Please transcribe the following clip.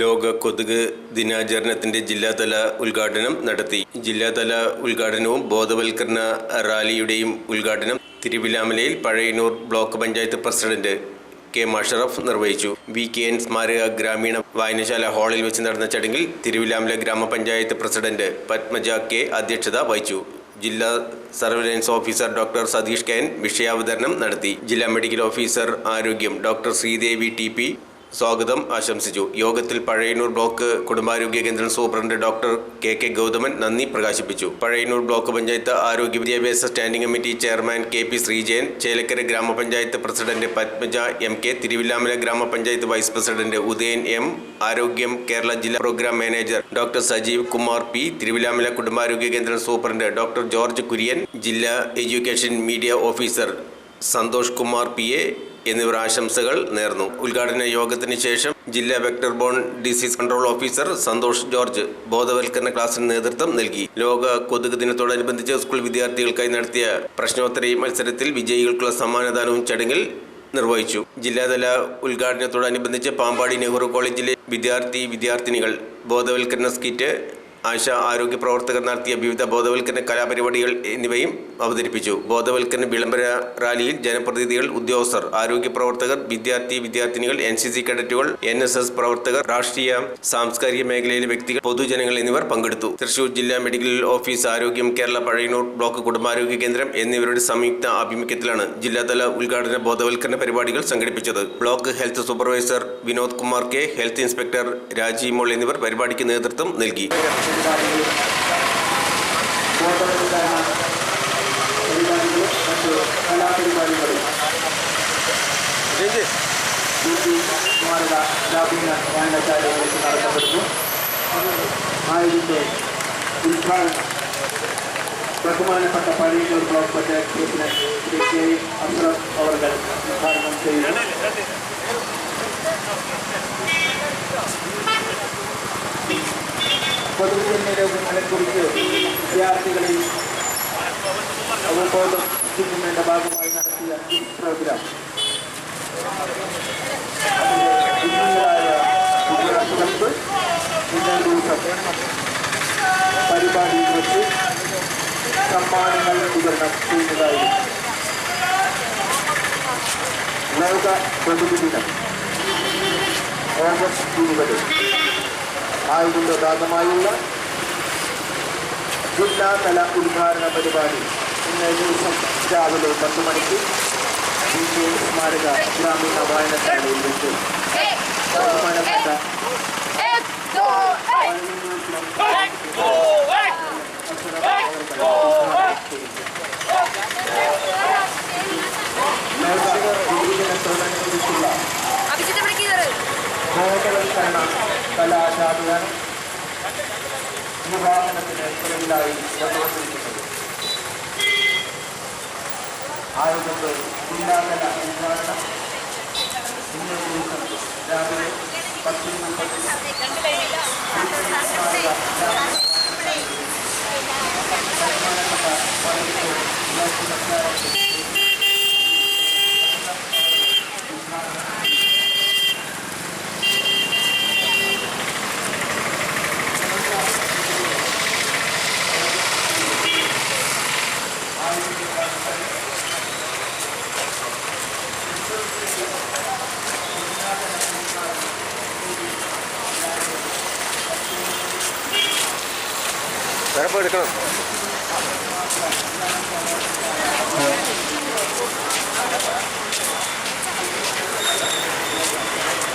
ലോക കൊതുക് ദിനാചരണത്തിന്റെ ജില്ലാതല ഉദ്ഘാടനം നടത്തി. ജില്ലാതല ഉദ്ഘാടനവും ബോധവൽക്കരണ റാലിയുടെയും ഉദ്ഘാടനം തിരുവിലാമലയിൽ Pazhayannur block panchayat president K Musharaf നിർവഹിച്ചു. വി കെ എൻ സ്മാരക ഗ്രാമീണ വായനശാല ഹാളിൽ വെച്ച് നടന്ന ചടങ്ങിൽ തിരുവിലാമല ഗ്രാമപഞ്ചായത്ത് പ്രസിഡന്റ് പത്മജ കെ അധ്യക്ഷത വഹിച്ചു. ജില്ലാ surveillance officer doctor Satheesh K N വിഷയാവതരണം നടത്തി. ജില്ലാ മെഡിക്കൽ ഓഫീസർ ആരോഗ്യം ഡോക്ടർ ശ്രീദേവി ടി പി സ്വാഗതം ആശംസിച്ചു. യോഗത്തിൽ പഴയന്നൂർ ബ്ലോക്ക് കുടുംബാരോഗ്യ കേന്ദ്രം superintendent doctor K K Gauthaman നന്ദി പ്രകാശിപ്പിച്ചു. പഴയന്നൂർ ബ്ലോക്ക് പഞ്ചായത്ത് ആരോഗ്യ വിദ്യാഭ്യാസ standing committee chairman K P Sreejayan Chelakkara ഗ്രാമപഞ്ചായത്ത് president Padmaja M K Thiruvilwamala ഗ്രാമപഞ്ചായത്ത് vice president Udayan M Arogyam Kerala ജില്ലാ programme manager doctor Sajeev Kumar P Thiruvilwamala കുടുംബാരോഗ്യ കേന്ദ്രം superintendent doctor George Kurian ജില്ലാ education media officer Santhosh Kumar P A എന്നിവർ ആശംസകൾ നേർന്നു. ഉദ്ഘാടന യോഗത്തിന് ശേഷം ജില്ലാ vector borne disease control officer Santhosh George ബോധവൽക്കരണ ക്ലാസിന് നേതൃത്വം നൽകി. ലോക കൊതുക് ദിനത്തോടനുബന്ധിച്ച് സ്കൂൾ വിദ്യാർത്ഥികൾക്കായി നടത്തിയ പ്രശ്നോത്തരി മത്സരത്തിൽ വിജയികൾക്കുള്ള സമ്മാനദാനവും ചടങ്ങിൽ നിർവഹിച്ചു. ജില്ലാതല ഉദ്ഘാടനത്തോടനുബന്ധിച്ച് പാമ്പാടി നെഹ്റു കോളേജിലെ വിദ്യാർത്ഥി വിദ്യാർത്ഥിനികൾ ബോധവൽക്കരണ സ്കിറ്റ് ആശ ആരോഗ്യ പ്രവർത്തകർ നടത്തിയ വിവിധ ബോധവൽക്കരണ കലാപരിപാടികൾ എന്നിവയും അവതരിപ്പിച്ചു. ബോധവൽക്കരണ വിളംബര റാലിയിൽ ജനപ്രതിനിധികൾ ഉദ്യോഗസ്ഥർ ആരോഗ്യ പ്രവർത്തകർ വിദ്യാർത്ഥി വിദ്യാർത്ഥിനികൾ എൻ സി സി കേഡറ്റുകൾ എൻ എസ് എസ് പ്രവർത്തകർ രാഷ്ട്രീയ സാംസ്കാരിക മേഖലയിലെ വ്യക്തികൾ പൊതുജനങ്ങൾ എന്നിവർ പങ്കെടുത്തു. തൃശൂർ ജില്ലാ മെഡിക്കൽ ഓഫീസ് ആരോഗ്യം കേരള പഴയനൂർ ബ്ലോക്ക് കുടുംബാരോഗ്യ കേന്ദ്രം എന്നിവരുടെ സംയുക്ത ആഭിമുഖ്യത്തിലാണ് ജില്ലാതല ഉദ്ഘാടന ബോധവൽക്കരണ പരിപാടികൾ സംഘടിപ്പിച്ചത്. Block health supervisor Vinod Kumar K health inspector Rajeev Mol എന്നിവർ പരിപാടിക്ക് നേതൃത്വം നൽകി. പരിപാടികളും ബോധവൽക്കരണ പരിപാടികളും മറ്റു കലാപരിപാടികളും ടി സ്മാരക ഗ്രാമീണ വായനശാലയിൽ വെച്ച് നടത്തപ്പെടുന്നു ആയതിന്റെ ഉദ്ഘാടനം ബഹുമാനപ്പെട്ട പഴയന്നൂർ ബ്ലോക്ക് രോഗങ്ങളെക്കുറിച്ച് വിദ്യാർത്ഥികളിൽ അവബോധം സൃഷ്ടിക്കുന്നതിന്റെ ഭാഗമായി നടത്തിയ ഈ പ്രോഗ്രാം അതിലെ വിജയികളായ വിദ്യാർത്ഥികൾക്ക് ഇന്നേ ദിവസം പരിപാടിയിൽ വെച്ച് സമ്മാനങ്ങൾ വിതരണം ചെയ്യുന്നതായിരുന്നു ലോക പ്രകൃതി ദിനം ഓഗസ്റ്റ് ഇരുപത് ആയിരം ദാതമായുള്ള ജില്ലാതല ഉദ്ഘാടന പരിപാടി ഇന്ന് ദിവസം രാവിലെ പത്ത് മണിക്ക് സ്മാരക ഗ്രാമീണ വായനശാലയിൽ വെച്ച് ബഹുമാനപ്പെട്ട അഭിജിത്ത് പിടിക്കുന്നത് ബോധവൽക്കരണ കലാശാഖയാണ് വിവാഹനത്തിന് പിറകിലായി വന്നുകൊണ്ടിരിക്കുന്നത് ആയതുകൊണ്ട് ജില്ലാതല ഉദ്ഘാടനം ഇന്നേ ദിവസം രാവിലെ പത്ത് சிறப்பாக எடுக்கணும்.